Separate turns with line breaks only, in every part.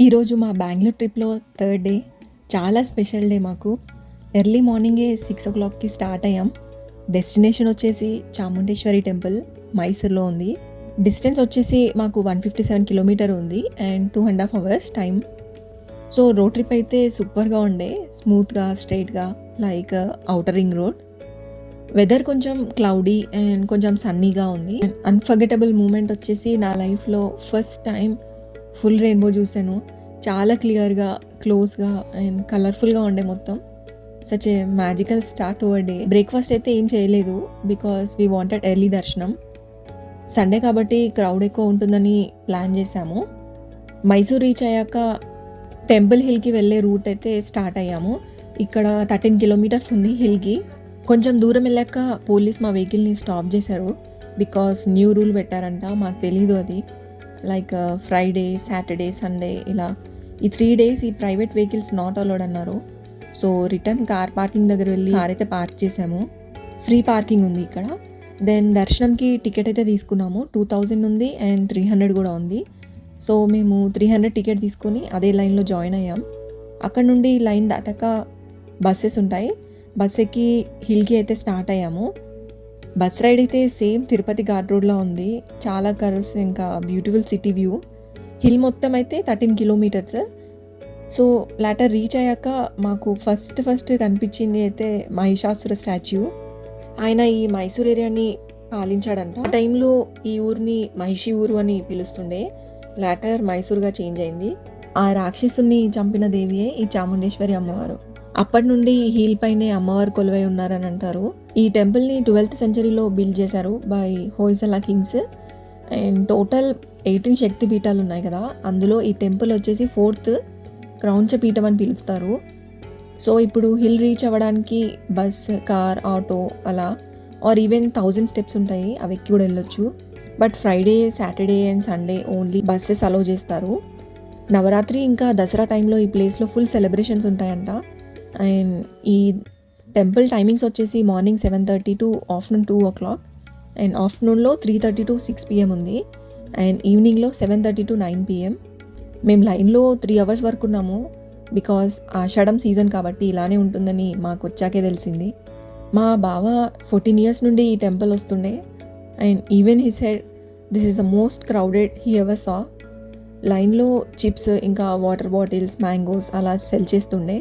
ఈరోజు మా బెంగళూరు ట్రిప్లో థర్డ్ డే చాలా స్పెషల్ డే మాకు. ఎర్లీ మార్నింగే సిక్స్ ఓ క్లాక్కి స్టార్ట్ అయ్యాం. డెస్టినేషన్ వచ్చేసి చాముండేశ్వరి టెంపుల్ మైసూర్లో ఉంది. డిస్టెన్స్ వచ్చేసి మాకు వన్ ఫిఫ్టీ సెవెన్ కిలోమీటర్ ఉంది and two and half hours time so road trip అయితే సూపర్గా ఉండే. స్మూత్గా స్ట్రైట్గా like outer ring road weather కొంచెం క్లౌడీ అండ్ కొంచెం సన్నీగా ఉంది. అన్ఫర్గెటబుల్ మూమెంట్ వచ్చేసి నా లైఫ్లో ఫస్ట్ టైం ఫుల్ రెయిన్బో చూసాను. చాలా క్లియర్గా క్లోజ్గా అండ్ కలర్ఫుల్గా ఉండే మొత్తం. Such a magical start over day. Breakfast అయితే ఏం చేయలేదు బికాస్ వీ వాంటెడ్ ఎర్లీ దర్శనం. సండే కాబట్టి క్రౌడ్ ఎక్కువ ఉంటుందని ప్లాన్ చేశాము. మైసూర్ రీచ్ అయ్యాక టెంపుల్ హిల్కి వెళ్ళే రూట్ అయితే స్టార్ట్ అయ్యాము. ఇక్కడ థర్టీన్ కిలోమీటర్స్ ఉంది హిల్కి. కొంచెం దూరం వెళ్ళాక పోలీస్ మా వెహికల్ని స్టాప్ చేశారు. బికాస్ న్యూ రూల్ పెట్టారంట మాకు తెలీదు అది. లైక్ ఫ్రైడే సాటర్డే సండే ఇలా ఈ త్రీ డేస్ ఈ ప్రైవేట్ వెహికల్స్ నాట్ అలౌడ్ అన్నారు. సో రిటర్న్ కార్ పార్కింగ్ దగ్గర వెళ్ళి కార్ అయితే పార్క్ చేసాము. ఫ్రీ పార్కింగ్ ఉంది ఇక్కడ. దెన్ దర్శనంకి టికెట్ అయితే తీసుకున్నాము. టూ థౌజండ్ ఉంది అండ్ త్రీ హండ్రెడ్ కూడా ఉంది. సో మేము త్రీ హండ్రెడ్ టికెట్ తీసుకొని అదే లైన్లో జాయిన్ అయ్యాం. అక్కడ నుండి లైన్ దాటాక బస్సెస్ ఉంటాయి. బస్ ఎక్కి హిల్కి అయితే స్టార్ట్ అయ్యాము. బస్ రైడ్ అయితే సేమ్ తిరుపతి ఘాట్ రోడ్లో ఉంది. చాలా కర్వ్స్ ఇంకా బ్యూటిఫుల్ సిటీ వ్యూ. హిల్ మొత్తం అయితే thirteen kilometres. So later reach అయ్యాక మాకు ఫస్ట్ ఫస్ట్ కనిపించింది అయితే మహిషాసుర స్టాచ్యూ. ఆయన ఈ మైసూర్ ఏరియాని పాలించాడంట. ఆ టైంలో ఈ ఊరిని మహిషి ఊరు అని పిలుస్తుండే. లాటర్ మైసూర్గా చేంజ్ అయింది. ఆ రాక్షసుని చంపిన దేవియే ఈ చాముండేశ్వరి అమ్మవారు. అప్పటి నుండి ఈ హీల్ పైనే అమ్మవారు కొలువై ఉన్నారని అంటారు. ఈ టెంపుల్ని ట్వెల్త్ సెంచరీలో బిల్డ్ చేశారు by Hoysala kings and total eighteen శక్తి పీఠాలు ఉన్నాయి కదా. అందులో ఈ టెంపుల్ వచ్చేసి ఫోర్త్ క్రౌంచ పీఠం అని పిలుస్తారు. సో ఇప్పుడు హిల్ రీచ్ అవ్వడానికి బస్ కార్ ఆటో అలా ఆర్ ఈవెన్ థౌజండ్ స్టెప్స్ ఉంటాయి. అవి ఎక్కి కూడా వెళ్ళొచ్చు. But Friday Saturday and Sunday only buses allow చేస్తారు. నవరాత్రి ఇంకా దసరా టైంలో ఈ ప్లేస్లో ఫుల్ సెలబ్రేషన్స్ ఉంటాయంట. అండ్ ఈ టెంపుల్ టైమింగ్స్ వచ్చేసి morning seven thirty to afternoon two o'clock. And ఆఫ్టర్నూన్లో three thirty to six PM ఉంది. And ఈవినింగ్లో seven thirty to nine PM. మేము లైన్లో త్రీ అవర్స్ వరకు ఉన్నాము. బికాస్ ఆషాఢం సీజన్ కాబట్టి ఇలానే ఉంటుందని మాకు వచ్చాకే తెలిసింది. మా బావ ఫోర్టీన్ ఇయర్స్ నుండి ఈ టెంపుల్ వస్తుండే. And even he said this is the most crowded he ever saw లైన్లో చిప్స్ ఇంకా వాటర్ బాటిల్స్ మ్యాంగోస్ అలా సెల్ చేస్తుండే.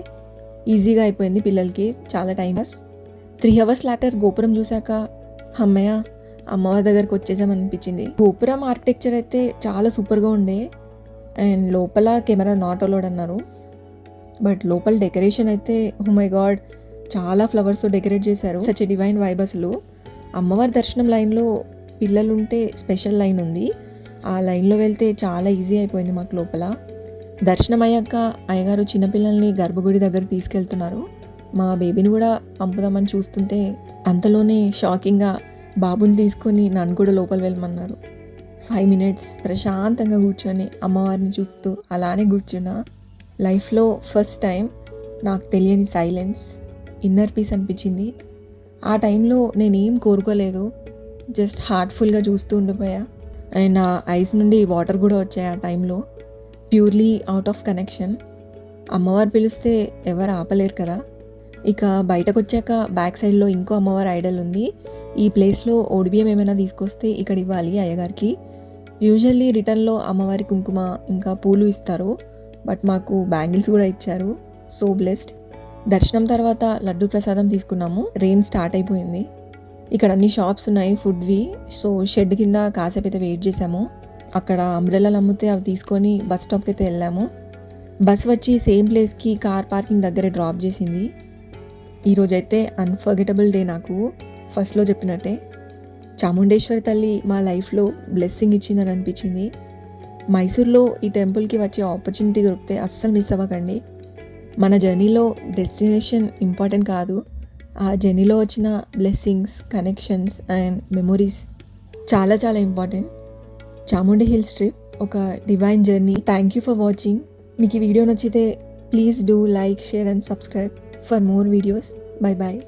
ఈజీగా అయిపోయింది పిల్లలకి. చాలా time pass three hours later గోపురం చూశాక అమ్మయ్య అమ్మవారి దగ్గరకు వచ్చేసామనిపించింది గోపురం ఆర్కిటెక్చర్ అయితే చాలా సూపర్గా ఉండే. అండ్ లోపల కెమెరా నాట్ అలౌడ్ అన్నారు. బట్ లోపల డెకరేషన్ అయితే హుమై మై గాడ్ చాలా ఫ్లవర్స్ డెకరేట్ చేశారు. సచ్ డివైన్ వైబ్ అసలు. అమ్మవారి దర్శనం లైన్లో పిల్లలుంటే స్పెషల్ లైన్ ఉంది. ఆ లైన్లో వెళ్తే చాలా ఈజీ అయిపోయింది మాకు లోపల. దర్శనం అయ్యాక అయ్యగారు చిన్నపిల్లల్ని గర్భగుడి దగ్గర తీసుకెళ్తున్నారు. మా బేబీని కూడా పంపుదామని చూస్తుంటే అంతలోనే షాకింగ్గా బాబుని తీసుకొని నన్ను కూడా లోపల వెళ్ళమన్నారు. ఫైవ్ మినిట్స్ ప్రశాంతంగా కూర్చొని అమ్మవారిని చూస్తూ అలానే కూర్చున్నా. లైఫ్లో ఫస్ట్ టైం నాకు తెలియని సైలెన్స్ ఇన్నర్ పీస్ అనిపించింది. ఆ టైంలో నేనేం కోరుకోలేదు జస్ట్ హార్ట్ఫుల్గా చూస్తూ ఉండిపోయా. అండ్ నా ఐస్ నుండి వాటర్ కూడా వచ్చాయి ఆ టైంలో. Purely out of connection. అమ్మవారు పిలిస్తే ఎవరు ఆపలేరు కదా. ఇక బయటకు వచ్చాక బ్యాక్ సైడ్లో ఇంకో అమ్మవారి ఐడల్ ఉంది. ఈ ప్లేస్లో ఓడిబియం ఏమైనా తీసుకొస్తే ఇక్కడ ఇవ్వాలి అయ్యగారికి. యూజువల్లీ రిటర్న్లో అమ్మవారి కుంకుమ ఇంకా పూలు ఇస్తారు. బట్ మాకు బ్యాంగిల్స్ కూడా ఇచ్చారు. So blessed. దర్శనం తర్వాత లడ్డు ప్రసాదం తీసుకున్నాము. రెయిన్ స్టార్ట్ అయిపోయింది. ఇక్కడ అన్ని షాప్స్ ఉన్నాయి ఫుడ్వి. సో షెడ్ కింద కాసేపు అయితే వెయిట్ చేసాము అక్కడ అంబ్రెల్లాలు అమ్మితే అవి తీసుకొని బస్ స్టాప్కి అయితే వెళ్ళాము. బస్ వచ్చి సేమ్ ప్లేస్కి కార్ పార్కింగ్ దగ్గరే డ్రాప్ చేసింది. ఈరోజైతే అన్ఫర్గెటబుల్ డే నాకు. ఫస్ట్లో చెప్పినట్టే. చాముండేశ్వరి తల్లి మా లైఫ్లో బ్లెస్సింగ్ ఇచ్చిందని అనిపించింది. మైసూర్లో ఈ టెంపుల్కి వచ్చే ఆపర్చునిటీ దొరికితే అస్సలు మిస్ అవ్వకండి. మన జర్నీలో డెస్టినేషన్ ఇంపార్టెంట్ కాదు. ఆ జర్నీలో వచ్చిన బ్లెస్సింగ్స్ కనెక్షన్స్ అండ్ మెమొరీస్ చాలా చాలా ఇంపార్టెంట్ చాముండి హిల్స్ ట్రిప్ ఒక divine journey thank you for watching మీకు ఈ వీడియో నచ్చితే please do like share and subscribe for more videos bye bye